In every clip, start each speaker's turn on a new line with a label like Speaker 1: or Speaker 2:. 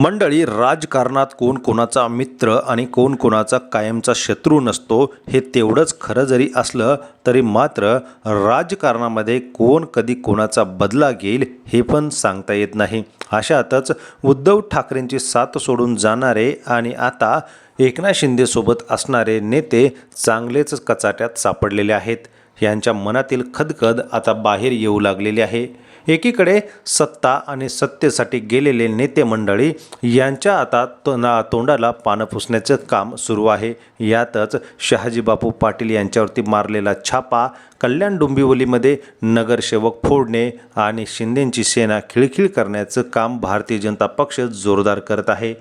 Speaker 1: मंडळी राजकारणात कोण कोणाचा मित्र आणि कोण कोणाचा कायमचा शत्रू नसतो हे तेवढंच खरं जरी असलं तरी मात्र राजकारणामध्ये कोण कधी कोणाचा बदला घेईल हे पण सांगता येत नाही. अशातच उद्धव ठाकरेंची साथ सोडून जाणारे आणि आता एकनाथ शिंदेसोबत असणारे नेते चांगलेच कचाट्यात सापडलेले आहेत. यांच्या मनातील खदखद आता बाहेर येऊ लागलेली आहे. एकीकडे सत्ता आणि सत्तेसाठी गेलेले नेते मंडळी यांच्या आता तोंडा तोंडाला पानं पुसण्याचं काम सुरू आहे. यातच शहाजी बापू पाटील यांच्यावरती मारलेला छापा कल्याण डोंबिवलीमध्ये नगरसेवक फोडणे आणि शिंदेंची सेना खिळखिळ करण्याचं काम भारतीय जनता पक्ष जोरदार करत आहे.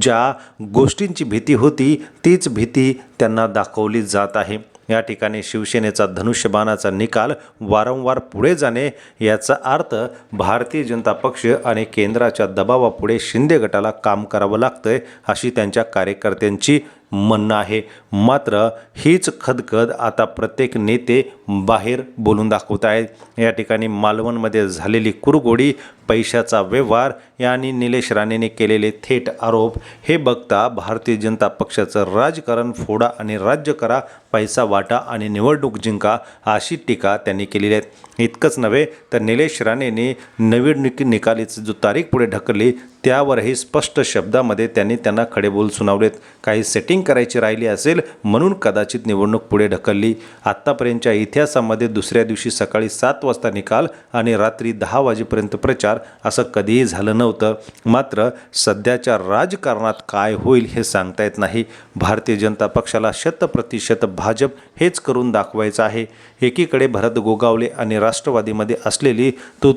Speaker 1: ज्या गोष्टींची भीती होती तीच भीती त्यांना दाखवली जात आहे. या ठिकाणी शिवसेनेचा धनुष्यबाणाचा निकाल वारंवार पुढे जाणे याचा अर्थ भारतीय जनता पक्ष आणि केंद्राच्या दबावापुढे शिंदे गटाला काम करावं लागतंय अशी त्यांच्या कार्यकर्त्यांची म्हणणं आहे. मात्र हीच खदखद आता प्रत्येक नेते बाहेर बोलून दाखवत आहेत. या ठिकाणी मालवणमध्ये झालेली कुरगोडी पैशाचा व्यवहार आणि निलेश राणेने केलेले थेट आरोप हे बघता भारतीय जनता पक्षाचं राजकारण फोडा आणि राज्य करा पैसा वाटा आणि निवडणूक जिंका अशी टीका त्यांनी केलेली आहे. इतकंच नव्हे तर निलेश राणेने निवडणूक निकालीची जो तारीख पुढे ढकलली त्यावरही स्पष्ट शब्दामध्ये त्यांनी त्यांना खडेबोल सुनावलेत. काही सेटिंग करायची राहिली असेल म्हणून कदाचित निवडणूक पुढे ढकलली. आत्तापर्यंतच्या इतिहासामध्ये दुसऱ्या दिवशी सकाळी सात वाजता निकाल आणि रात्री दहा वाजेपर्यंत प्रचार असं कधीही झालं नव्हतं. मात्र सध्याच्या राजकारणात काय होईल हे सांगता येत नाही. भारतीय जनता पक्षाला शतप्रतिशत भाजप हेच करून दाखवायचं आहे. एकीकडे भरत गोगावले आणि राष्ट्रवादीमध्ये असलेली तू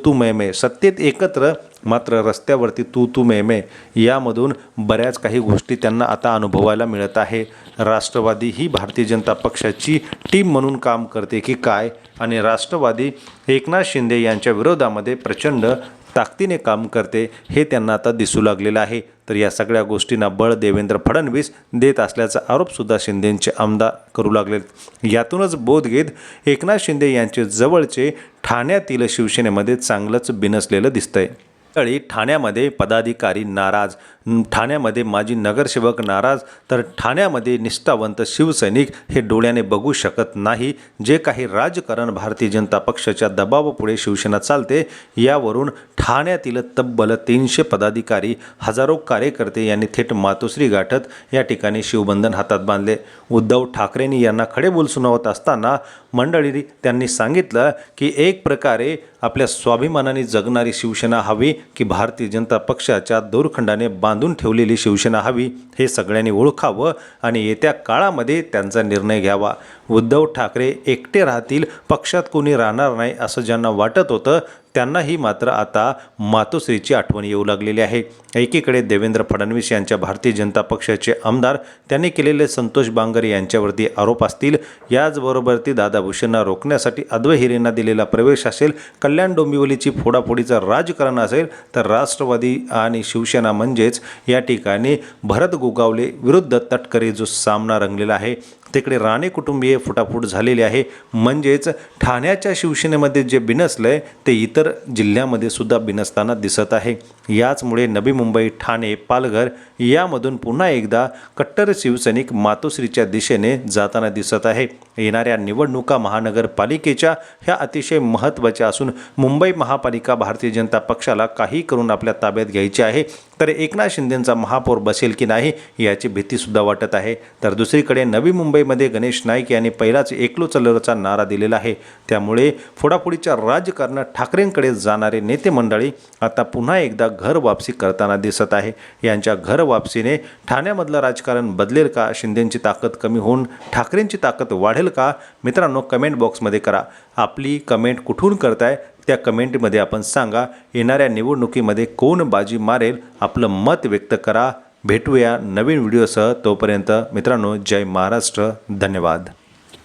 Speaker 1: सत्तेत एकत्र मात्र रस्त्यावरती तू तू मेमे यामधून बऱ्याच काही गोष्टी त्यांना आता अनुभवायला मिळत आहे. राष्ट्रवादी ही भारतीय जनता पक्षाची टीम म्हणून काम करते की काय? आणि राष्ट्रवादी एकनाथ शिंदे यांच्या विरोधामध्ये प्रचंड ताकदीने काम करते हे त्यांना आता दिसू लागलेलं आहे. तर या सगळ्या गोष्टींना बळ देवेंद्र फडणवीस देत असल्याचा आरोपसुद्धा शिंदेंचे आमदार करू लागलेत. यातूनच बोध घेत एकनाथ शिंदे यांचे जवळचे ठाण्यातील शिवसेनेमध्ये चांगलंच बिनसलेलं दिसतंय. त्यावेळी ठाण्यामध्ये पदाधिकारी नाराज ठाण्यामध्ये माजी नगरसेवक नाराज तर ठाण्यामध्ये निष्ठावंत शिवसैनिक हे डोळ्याने बघू शकत नाही. जे काही राजकारण भारतीय जनता पक्षाच्या दबावापुढे शिवसेना चालते यावरून ठाण्यातील तब्बल तीनशे पदाधिकारी हजारो कार्यकर्ते यांनी थेट मातोश्री गाठत या ठिकाणी शिवबंधन हातात बांधले. उद्धव ठाकरेंनी यांना खडे बोल सुनावत असताना मंडळी त्यांनी सांगितलं की एक प्रकारे आपल्या स्वाभिमानाने जगणारी शिवसेना हवी की भारतीय जनता पक्षाच्या दोरखंडाने बांध बांधून ठेवलेली शिवसेना हवी हे सगळ्यांनी ओळखावं आणि येत्या काळामध्ये त्यांचा निर्णय घ्यावा. उद्धव ठाकरे एकटे राहतील पक्षात कोणी राहणार नाही असं ज्यांना वाटत होतं त्यांनाही मात्र आता मातोश्रीची आठवण येऊ लागलेली आहे. एकीकडे देवेंद्र फडणवीस यांच्या भारतीय जनता पक्षाचे आमदार त्यांनी केलेले संतोष बांगर यांच्यावरती आरोप असतील. याचबरोबर ती दादाभूषणना रोखण्यासाठी अद्वै हिरेंना दिलेला प्रवेश असेल. कल्याण डोंबिवलीची फोडाफोडीचं राजकारण असेल तर राष्ट्रवादी आणि शिवसेना म्हणजेच या ठिकाणी भरत गोगावले विरुद्ध तटकरी जो सामना रंगलेला आहे. तिकडे राणे कुटुंबीय फुटाफूट झालेली आहे. म्हणजेच ठाण्याच्या शिवसेनेमध्ये जे बिनसलं आहे ते इतर जिल्ह्यामध्ये सुद्धा बिनसताना दिसत आहे. याचमुळे नवी मुंबई ठाणे पालघर यामधून पुन्हा एकदा कट्टर शिवसैनिक मातोश्रीच्या दिशेने जाताना दिसत आहे. येणाऱ्या निवडणुका महानगरपालिकेच्या ह्या अतिशय महत्त्वाच्या असून मुंबई महापालिका भारतीय जनता पक्षाला काही करून आपल्या ताब्यात घ्यायची आहे. तर एकनाथ शिंदेंचा महापौर बसेल की नाही याची भीतीसुद्धा वाटत आहे. तर दुसरीकडे नवी मुंबईमध्ये गणेश नाईक यांनी पहिलाच एकलो चलरचा नारा दिलेला आहे. त्यामुळे फोडाफोडीच्या राजकारणात ठाकरेंकडे जाणारे नेते मंडळी आता पुन्हा एकदा घर वापसी करताना दिसत आहे. यांच्या घर वापसीने ठाण्यामधलं राजकारण बदलेल का? शिंदेंची ताकद कमी होऊन ठाकरेंची ताकद वाढेल का? मित्रांनो कमेंट बॉक्समध्ये करा. आपली कमेंट कुठून करताय? त्या कमेंटमध्ये आपण सांगा येणाऱ्या निवडणुकीमध्ये कोण बाजी मारेल? आपलं मत व्यक्त करा. भेटूया नवीन व्हिडिओसह. तोपर्यंत मित्रांनो जय महाराष्ट्र. धन्यवाद.